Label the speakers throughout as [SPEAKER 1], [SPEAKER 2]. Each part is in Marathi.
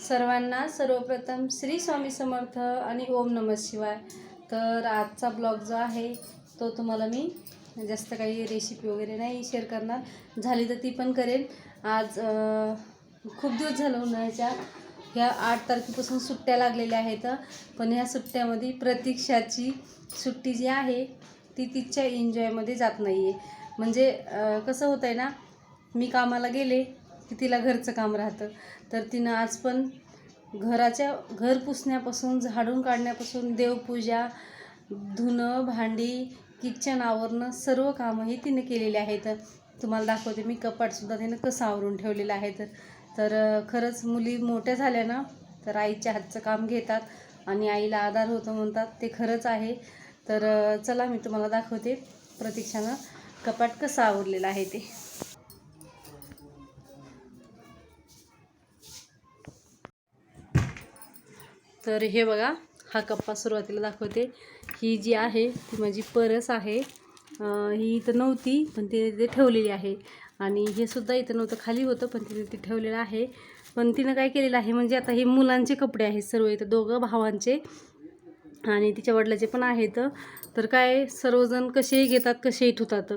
[SPEAKER 1] सर्वांना सर्वप्रथम श्री स्वामी समर्थ आणि ओम नमः शिवाय. तर आजचा ब्लॉग जो आहे तो तुम्हाला मी जास्त काही रेसिपी वगैरे नाही शेअर करणार. झाली तर ती पण करेन. आज खूप दिवस झालं उन्हाळ्याच्या. ह्या आठ तारखेपासून सुट्ट्या लागलेल्या आहेत. पण ह्या सुट्ट्यामध्ये प्रतीक्षाची सुट्टी जी आहे ती तिच्या एन्जॉयमध्ये जात नाही आहे म्हणजे कसं होतं आहे ना मी कामाला गेले की तिला घरचं काम राहतं. तर तिनं आज पण घराच्या घर पुसण्यापासून झाडून काढण्यापासून देवपूजा धुणं भांडी किचन आवरणं सर्व कामंही तिने केलेली आहेत. तुम्हाला दाखवते मी कपाटसुद्धा तिनं कसं आवरून ठेवलेलं आहे. तर तर खरंच मुली मोठ्या झाल्या ना तर आईच्या हातचं काम घेतात आणि आईला आधार होतो म्हणतात ते खरंच आहे. तर चला मी तुम्हाला दाखवते प्रतीक्षानं कपाट कसं आवरलेलं आहे ते. तर हे बघा हा कप्पा सुरुवातीला दाखवते. ही जी आहे ती माझी परस आहे. ही इथं नव्हती पण तिने तिथे ठेवलेली आहे. आणि हे सुद्धा इथं नव्हतं खाली होतं पण तिने ते ठेवलेलं आहे. पण तिनं काय केलेलं आहे म्हणजे आता हे मुलांचे कपडे आहेत सर्व इथं दोघं भावांचे आणि तिच्या वडिलाचे पण आहेत. तर काय सर्वजण कसेही घेतात कसेही ठेवतात.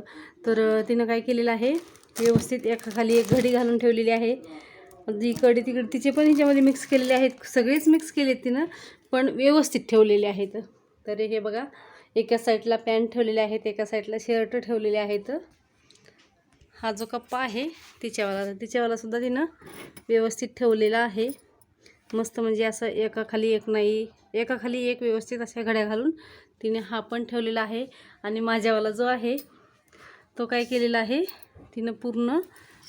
[SPEAKER 1] तर तिनं काय केलेलं आहे व्यवस्थित एकाखाली एक घडी घालून ठेवलेली आहे. इकडे तिकडे तिचे पण याच्यामध्ये मिक्स केलेले आहेत. सगळेच मिक्स केले आहेत तिनं पण व्यवस्थित ठेवलेले आहेत. तर हे बघा एका साईडला पॅन्ट ठेवलेले आहेत एका साईडला शर्ट ठेवलेले आहेत. हा जो कप्पा आहे तिच्यावाला तिच्यावालासुद्धा तिनं व्यवस्थित ठेवलेला आहे. मस्त म्हणजे असं एकाखाली एक नाही एकाखाली एक व्यवस्थित अशा घड्या घालून तिने हा पण ठेवलेला आहे. आणि माझ्यावाला जो आहे तो काय केलेला आहे तिनं पूर्ण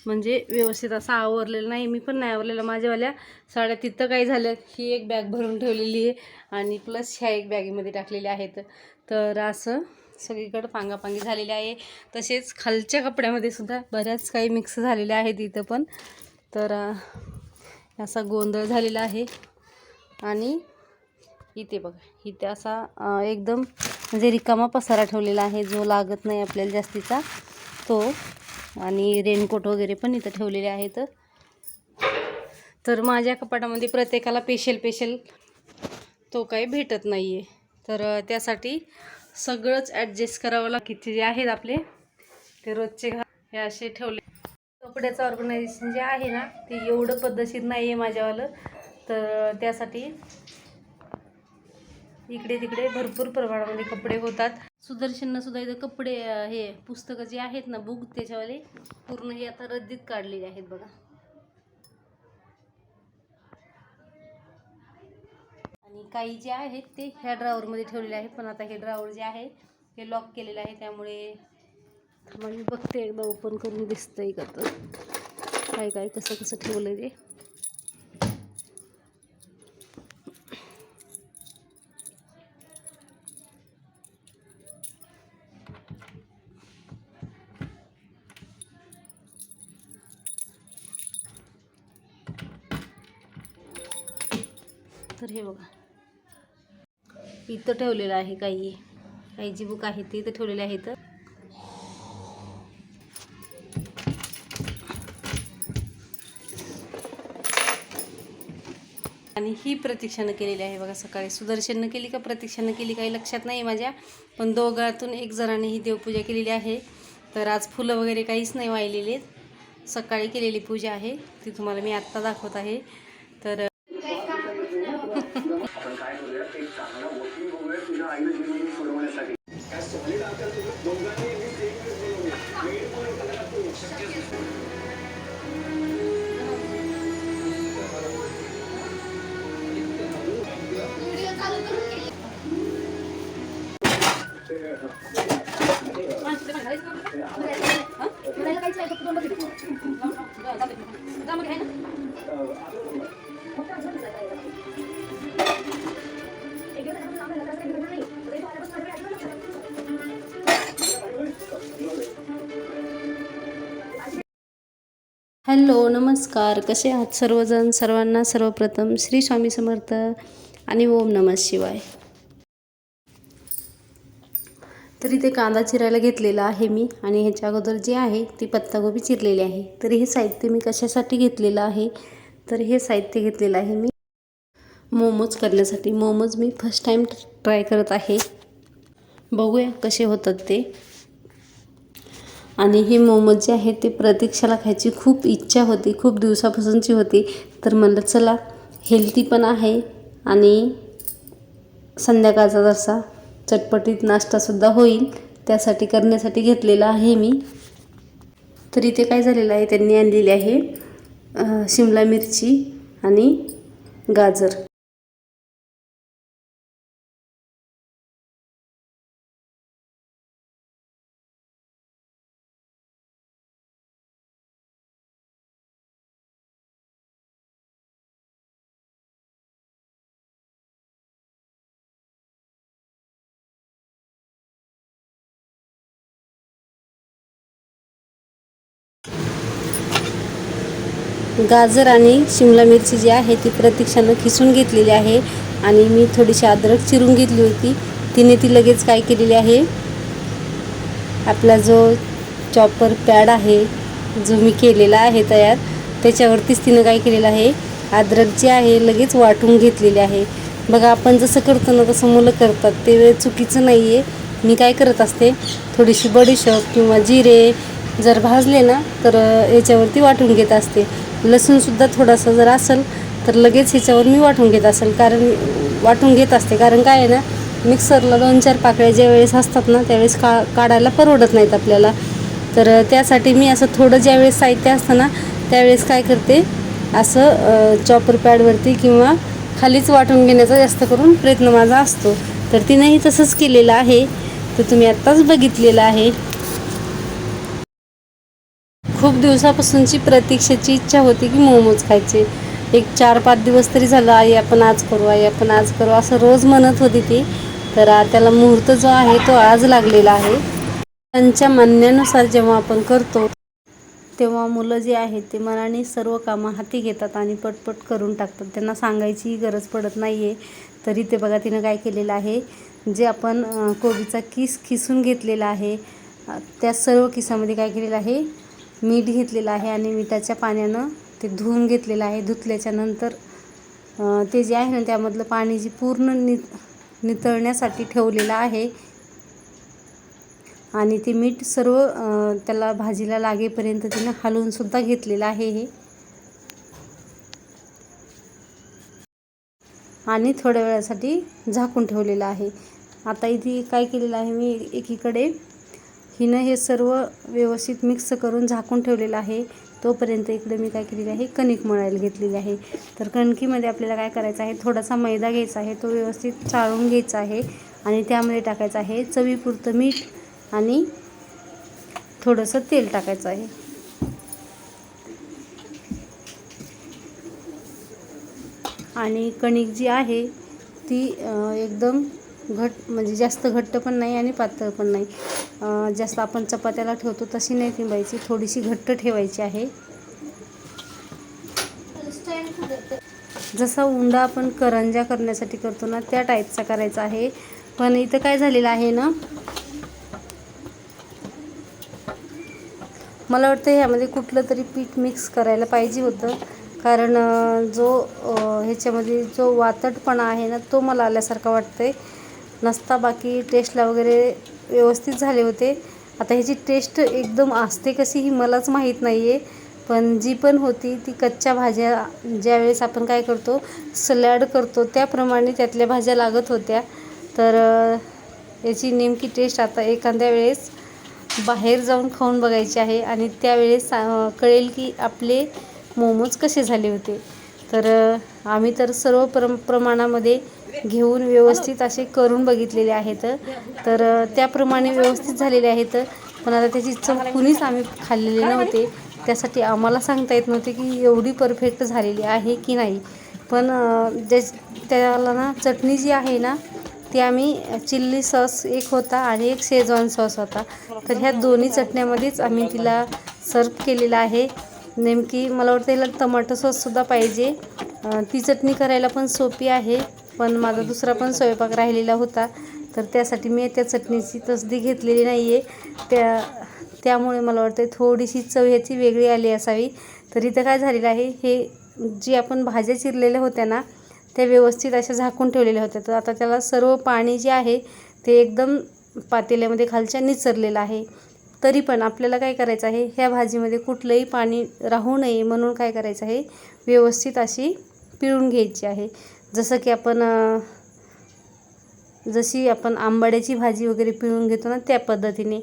[SPEAKER 1] म्हणजे व्यवस्थित असा आवरलेला नाही मी पण नाही आवरलेला. माझ्यावाल्या साड्या तिथं काय झालं ही एक बॅग भरून ठेवलेली आहे आणि प्लस ह्या एक बॅगेमध्ये टाकलेल्या आहेत. तर असं सगळीकडं पांगापांगी झालेली आहे. तसेच खालच्या कपड्यामध्ये सुद्धा बऱ्याच काही मिक्स झालेल्या आहेत इथं पण. तर असा गोंधळ झालेला आहे. आणि इथे बघा इथे असा एकदम म्हणजे रिकामा पसारा ठेवलेला आहे. जो लागत नाही आपल्याला जास्तीचा तो आणि रेनकोट वगैरे पण इथं ठेवलेले आहेत. तर माझ्या कपाटामध्ये प्रत्येकाला पेशल पेशल तो काही भेटत नाही आहे तर त्यासाठी सगळंच ॲडजस्ट करावं लागते. जे आहेत आपले ते रोजचे घा हे असे ठेवले. कपड्याचं ऑर्गनायझेशन जे आहे ना ते एवढं पद्धतशीर नाही आहे माझ्यावालं. तर त्यासाठी इकडे तिकडे भरपूर प्रमाणामध्ये कपडे होतात. सुदर्शननं सुद्धा इथं कपडे हे पुस्तकं जे आहेत ना बुक त्याच्यावाले पूर्ण हे आता रद्दीत काढलेले आहेत बघा. आणि काही जे आहेत ते ह्या ड्रावरमध्ये ठेवलेले आहे पण आता हे ड्रावर जे आहे हे लॉक केलेलं आहे त्यामुळे मग मी बघते एकदा ओपन करून दिसतंय का तर. काय काय कसं कसं ठेवलं ते. हे बघा. इथं ठेवलेलं आहे काही. काही जी बुक आहे ती इथं ठेवलेली तर आणि ही प्रतीक्षानं केलेली आहे बघा सकाळी. सुदर्शननं केली का प्रतीक्षानं केली काही लक्षात नाही माझ्या पण दोघातून एक जणांनी ही देवपूजा केलेली आहे. तर आज फुलं वगैरे काहीच नाही वाहिलेली सकाळी केलेली पूजा आहे. ती तुम्हाला मी आत्ता दाखवत आहे. तर हॅलो नमस्कार. कसे आहात सर्वजण? सर्वांना सर्वप्रथम श्री स्वामी समर्थ आणि ओम नमः शिवाय. तर इथे कांदा चिरायला घेतलेला आहे मी आणि ह्याच्या अगोदर जे आहे ती पत्तागोबी चिरलेली आहे. तर हे साहित्य मी कशासाठी घेतलेलं आहे? तर हे साहित्य घेतलेलं आहे मी मोमोज करण्यासाठी. मोमोज मी फर्स्ट टाईम ट्राय करत आहे. बघूया कसे होतात ते. आणि हे मोमोज जे आहे ते प्रतीक्षाला खायची खूप इच्छा होती खूप दिवसापासूनची होती. तर म्हणलं चला हेल्दी पण आहे आणि संध्याकाळचा जसा चटपटीत नाश्तासुद्धा होईल. त्यासाठी करण्यासाठी घेतलेला आहे मी. तर इथे काय झालेलं आहे त्यांनी आणलेली आहे शिमला मिरची आणि गाजर. गाजर आणि शिमला मिरची जी आहे ती प्रतीक्षानं खिसून घेतलेली आहे आणि मी थोडीशी अद्रक चिरून घेतली होती. तिने ती लगेच काय केलेली आहे? आपला जो चॉपर पॅड आहे जो मी केलेला आहे तयार त्याच्यावरतीच तिनं काय केलेलं आहे? अद्रक जे आहे लगेच वाटून घेतलेली आहे. बघा आपण जसं करतो ना तसं मुलं करतात. ते चुकीचं नाही आहे मी काय करत असते? थोडीशी बडीशप किंवा जिरे जर भाजले ना तर याच्यावरती वाटून घेत असते. लसूणसुद्धा थोडासा जर असेल तर लगेच ह्याच्यावर मी वाटून घेत असेल. कारण वाटून घेत असते. कारण काय आहे ना मिक्सरला दोन चार पाकळ्या ज्या वेळेस असतात ना त्यावेळेस का काढायला परवडत नाहीत आपल्याला. तर त्यासाठी मी असं थोडं ज्यावेळेस साहित्य असतं ना त्यावेळेस काय करते असं चॉपर पॅडवरती किंवा खालीच वाटून घेण्याचा जास्त करून प्रयत्न माझा असतो. तर तिनेही तसंच केलेलं आहे. तर तुम्ही आत्ताच बघितलेलं आहे. खूप दिवसापासूनची प्रतीक्षेची इच्छा होती की मोमोज खायचे. एक चार पाच दिवस तरी झालं आई आपण आज करू आई आपण आज करू असं रोज म्हणत होती ती. तर त्याला मुहूर्त जो आहे तो आज लागलेला आहे. त्यांच्या म्हणण्यानुसार जेव्हा आपण करतो तेव्हा मुलं जे आहेत ते मनाने सर्व कामं हाती घेतात आणि पटपट करून टाकतात. त्यांना सांगायचीही गरज पडत नाही आहे तरी ते बघा तिनं काय केलेलं आहे? जे आपण कोबीचा किस खिसून घेतलेला आहे त्या सर्व किसामध्ये काय केलेलं आहे? मीठ घेतलेलं आहे आणि मिठाच्या पाण्यानं ते धुवून घेतलेलं आहे. धुतल्याच्या नंतर ते जे आहे ना त्यामधलं पाणी जे पूर्ण नि नितळण्यासाठी ठेवलेलं आहे. आणि ते मीठ सर्व त्याला भाजीला लागेपर्यंत तिनं हलवूनसुद्धा घेतलेलं आहे हे. आणि थोड्या वेळासाठी झाकून ठेवलेलं आहे. आता इथे काय केलेलं आहे मी एकीकडे हिनं हे सर्व व्यवस्थित मिक्स करून झाकून ठेवलेलं आहे. तोपर्यंत इकडे मी काय केलेलं आहे कणिक मळायला घेतलेली आहे. तर कणकीमध्ये आपल्याला काय करायचं आहे थोडासा मैदा घ्यायचा आहे तो व्यवस्थित चाळून घ्यायचा आहे आणि त्यामध्ये टाकायचं आहे चवीपुरतं मीठ आणि थोडंसं तेल टाकायचं आहे. आणि कणिक जी आहे ती एकदम घट म्हणजे जास्त घट्ट पण नाही आणि पातळ पण नाही. जास्त आपण चपात्याला ठेवतो तशी नाही ठेवायची थोडीशी घट्ट ठेवायची आहे. जसा उंडा आपण करंजा करण्यासाठी करतो ना त्या टाईपचा करायचा आहे. पण इथं काय झालेलं आहे ना मला वाटतं ह्यामध्ये कुठलं तरी पीठ मिक्स करायला पाहिजे होतं. कारण जो ह्याच्यामध्ये जो वातटपणा आहे ना तो मला आल्यासारखा वाटतं आहे नसता बाकी टेस्टला वगैरे व्यवस्थित झाले होते. आता ह्याची टेस्ट एकदम असते कशी ही मलाच माहीत नाही आहे पण जी पण होती ती कच्च्या भाज्या ज्यावेळेस आपण काय करतो सलॅड करतो त्याप्रमाणे त्यातल्या भाज्या लागत होत्या. तर याची नेमकी टेस्ट आता एखाद्या वेळेस बाहेर जाऊन खाऊन बघायची आहे. आणि त्यावेळेस कळेल की आपले मोमोज कसे झाले होते. तर आम्ही तर सर्व प्रम प्रमाणामध्ये घेऊन व्यवस्थित असे करून बघितलेले आहेत. तर त्याप्रमाणे व्यवस्थित झालेले आहेत. पण आता त्याची चव कुणीच आम्ही खाल्लेले नव्हते. त्यासाठी आम्हाला सांगता येत नव्हते की एवढी परफेक्ट झालेली आहे की नाही. पण ज्या त्याला ना चटणी जी आहे ना ती आम्ही चिल्ली सॉस एक होता आणि एक शेजवान सॉस होता. तर ह्या दोन्ही चटण्यामध्येच आम्ही तिला सर्व केलेलं आहे. नेमकी मला वाटतं याला टमाटो सॉससुद्धा पाहिजे. ती चटणी करायला पण सोपी आहे. पण माझा दुसरा पण स्वयंपाक राहिलेला होता. तर त्यासाठी मी त्या चटणीची तसदी घेतलेली नाही आहे त्या त्यामुळे मला वाटतं थोडीशी चव ह्याची वेगळी आली असावी. तर इथं काय झालेलं आहे हे जी आपण भाज्या चिरलेल्या होत्या ना त्या व्यवस्थित अशा झाकून ठेवलेल्या होत्या. तर आता त्याला सर्व पाणी जे आहे ते एकदम पातेल्यामध्ये खालच्या निचरलेलं आहे. तरी पण आपल्याला काय करायचं आहे ह्या भाजीमध्ये कुठलंही पाणी राहू नये म्हणून काय करायचं आहे व्यवस्थित अशी पिळून घ्यायची आहे. जसं की आपण जशी आपण आंबाड्याची भाजी वगैरे पिळून घेतो ना त्या पद्धतीने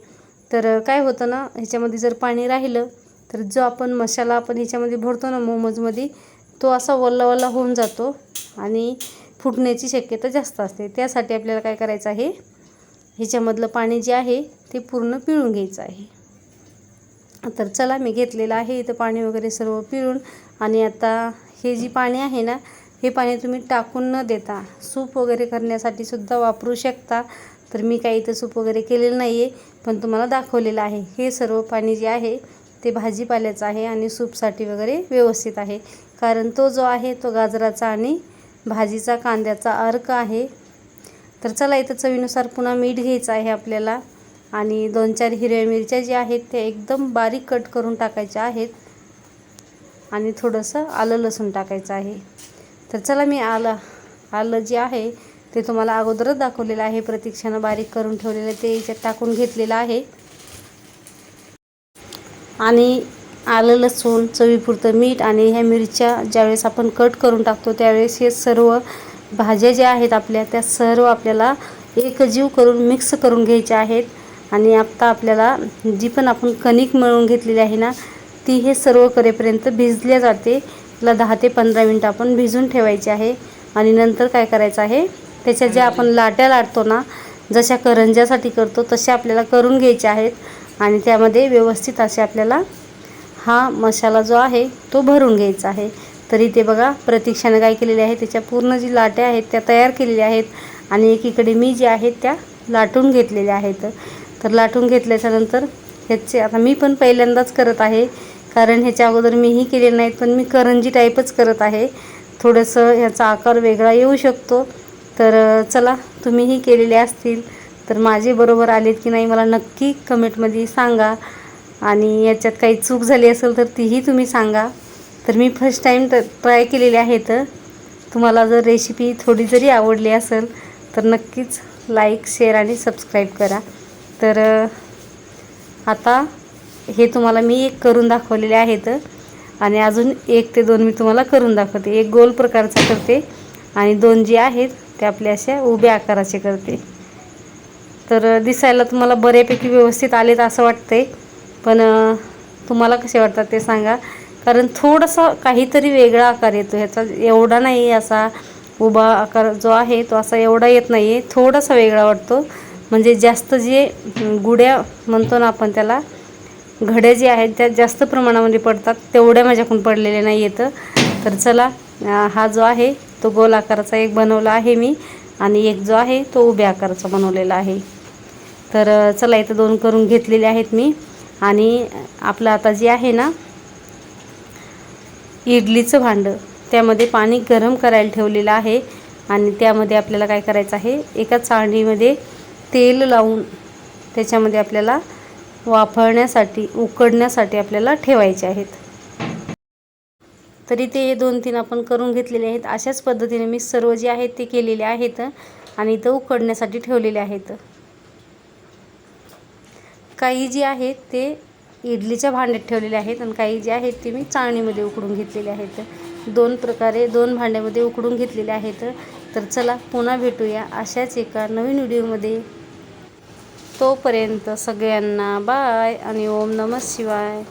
[SPEAKER 1] तर काय होतं ना ह्याच्यामध्ये जर पाणी राहिलं तर जो आपण मसाला आपण ह्याच्यामध्ये भरतो ना मोमोजमध्ये तो असा वल्ला वल्ला होऊन जातो आणि फुटण्याची शक्यता जास्त असते. त्यासाठी आपल्याला काय करायचं आहे ह्याच्यामधलं पाणी जे आहे ते पूर्ण पिळून घ्यायचं आहे. तर चला मी घेतलेलं आहे इथं पाणी वगैरे सर्व पिळून आणि आता हे जी पाणी आहे ना हे पाणी तुम्ही टाकून न देता सूप वगैरे करण्यासाठी सुद्धा वापरू शकता. तर मी काही इथं सूप वगैरे केलेलं नाही आहे पण तुम्हाला दाखवलेलं आहे. हे सर्व पाणी जे आहे ते भाजीपाल्याचं आहे आणि सूपसाठी वगैरे व्यवस्थित आहे. कारण तो जो आहे तो गाजराचा आणि भाजीचा कांद्याचा अर्क आहे. तर चला इथं चवीनुसार पुन्हा मीठ घ्यायचं आहे आपल्याला. आणि दोन चार हिरव्या मिरच्या ज्या आहेत त्या एकदम बारीक कट करून टाकायच्या आहेत. आणि थोडंसं आलं लसूण टाकायचं आहे. तर चला मी आलं आलं जे आहे ते तुम्हाला अगोदरच दाखवलेलं आहे. प्रतीक्षानं बारीक करून ठेवलेलं ते याच्यात टाकून घेतलेलं आहे. आणि आलं लसूण चवीपुरतं मीठ आणि ह्या मिरच्या ज्यावेळेस आपण कट करून टाकतो त्यावेळेस हे सर्व भाज्या ज्या आहेत आपल्या त्या सर्व आपल्याला एकजीव करून मिक्स करून घ्यायच्या आहेत. आणि आत्ता आपल्याला जी पण आपण कणिक मिळवून घेतलेली आहे ना ती हे सर्व करेपर्यंत भिजल्या जाते. तिला दहा ते पंधरा मिनटं आपण भिजून ठेवायचे आहे. आणि नंतर काय करायचं आहे? त्याच्या ज्या आपण लाट्या लाटतो ना जशा करंज्यासाठी करतो तशा आपल्याला करून घ्यायच्या आहेत. आणि त्यामध्ये व्यवस्थित असे आपल्याला हा मसाला जो आहे तो भरून घ्यायचा आहे. तरी ते बघा प्रतीक्षाने काय केलेले आहे त्याच्या पूर्ण जी लाट्या आहेत त्या तयार केलेल्या आहेत. आणि एकीकडे मी जे आहेत त्या लाटून घेतलेल्या आहेत. तर लाटून घेतल्याच्यानंतर ह्याचे आता मी पण पहिल्यांदाच करत आहे. कारण ह्याच्या अगोदर मीही केलेलं नाहीत पण मी करंजी टाईपच करत आहे. थोडंसं ह्याचा आकार वेगळा येऊ शकतो. तर चला तुम्हीही केलेले असतील तर माझे बरोबर आलेत की नाही मला नक्की कमेंटमध्ये सांगा. आणि याच्यात काही चूक झाली असेल तर तीही तुम्ही सांगा. तर मी फर्स्ट टाईम ट ट्राय केलेले आहेत तुम्हाला जर रेसिपी थोडी जरी आवडली असेल तर नक्कीच लाईक शेअर आणि सबस्क्राईब करा. तर आता हे तुम्हाला मी एक करून दाखवलेले आहेत. आणि अजून एक ते दोन मी तुम्हाला करून दाखवते. एक गोल प्रकारचा करते आणि दोन जे आहेत ते आपल्या अशा उभ्या आकाराचे करते. तर दिसायला तुम्हाला बऱ्यापैकी व्यवस्थित आलेत असं वाटतंय. पण तुम्हाला कसे वाटतात ते सांगा. कारण थोडंसं काहीतरी वेगळा आकार येतो. ह्याचा एवढा नाही असा उभा आकार जो आहे तो असा एवढा येत नाही आहे थोडासा वेगळा वाटतो. म्हणजे जास्त जे गुड्या म्हणतो ना आपण त्याला घड्या जे आहेत त्या जास्त प्रमाणामध्ये पडतात. तेवढ्या माझ्याकडून पडलेले नाही येतं तर चला हा जो आहे तो गोल आकाराचा एक बनवला आहे मी. आणि एक जो आहे तो उभ्या आकाराचा बनवलेला आहे. तर चला इथं दोन करून घेतलेले आहेत मी. आणि आपलं आता जे आहे ना इडलीचं भांडं त्यामध्ये पाणी गरम करायला ठेवलेलं आहे. आणि त्यामध्ये आपल्याला काय करायचं आहे एका चाळणीमध्ये तेल लावून त्याच्यामध्ये आपल्याला वाफळण्यासाठी उकडण्यासाठी आपल्याला ठेवायचे आहेत. तरी ते दोन तीन आपण करून घेतलेले आहेत. अशाच पद्धतीने मी सर्व जे आहेत ते केलेले आहेत आणि इथं उकडण्यासाठी ठेवलेले आहेत. काही जे आहेत ते इडलीच्या भांड्यात ठेवलेले आहेत आणि काही जे आहेत ते मी चाळणीमध्ये उकडून घेतलेले आहेत. दोन प्रकारे दोन भांड्यामध्ये उकडून घेतलेले आहेत. तर चला पुन्हा भेटूया अशाच एका नवीन व्हिडिओमध्ये. तोपर्यंत सगळ्यांना बाय आणि ओम नमः शिवाय.